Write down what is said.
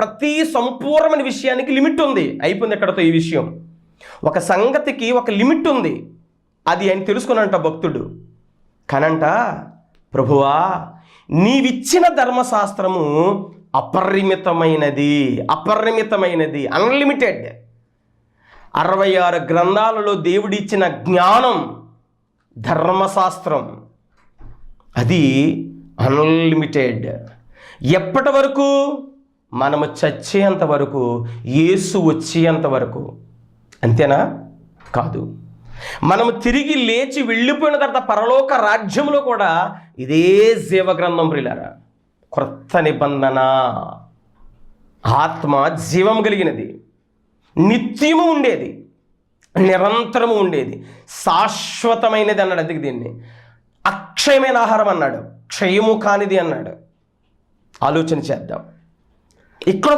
ప్రతి సంపూర్ణమైన విషయానికి లిమిట్ ఉంది. అయిపోయింది ఎక్కడతో ఈ విషయం. ఒక సంగతికి ఒక లిమిట్ ఉంది. అది ఆయన తెలుసుకున్నంట భక్తుడు. కనంట ప్రభువా నీవిచ్చిన ధర్మశాస్త్రము అపరిమితమైనది అపరిమితమైనది అన్లిమిటెడ్ అరవై ఆరు గ్రంథాలలో దేవుడిచ్చిన జ్ఞానం ధర్మశాస్త్రం. అది అన్లిమిటెడ్ ఎప్పటి వరకు? మనము చచ్చేంత వరకు యేసు వచ్చేంత వరకు. అంతేనా? కాదు. మనము తిరిగి లేచి వెళ్ళిపోయిన తర్వాత పరలోక రాజ్యంలో కూడా ఇదే జీవగ్రంథం ప్రిలారా క్రొత్త నిబంధన. ఆత్మ జీవం కలిగినది. నిత్యము ఉండేది. నిరంతరము ఉండేది. శాశ్వతమైనది అన్నాడు అందుకు దీన్ని. అక్షయమైన ఆహారం అన్నాడు. క్షయము కానిది అన్నాడు. ఆలోచన చేద్దాం. いくら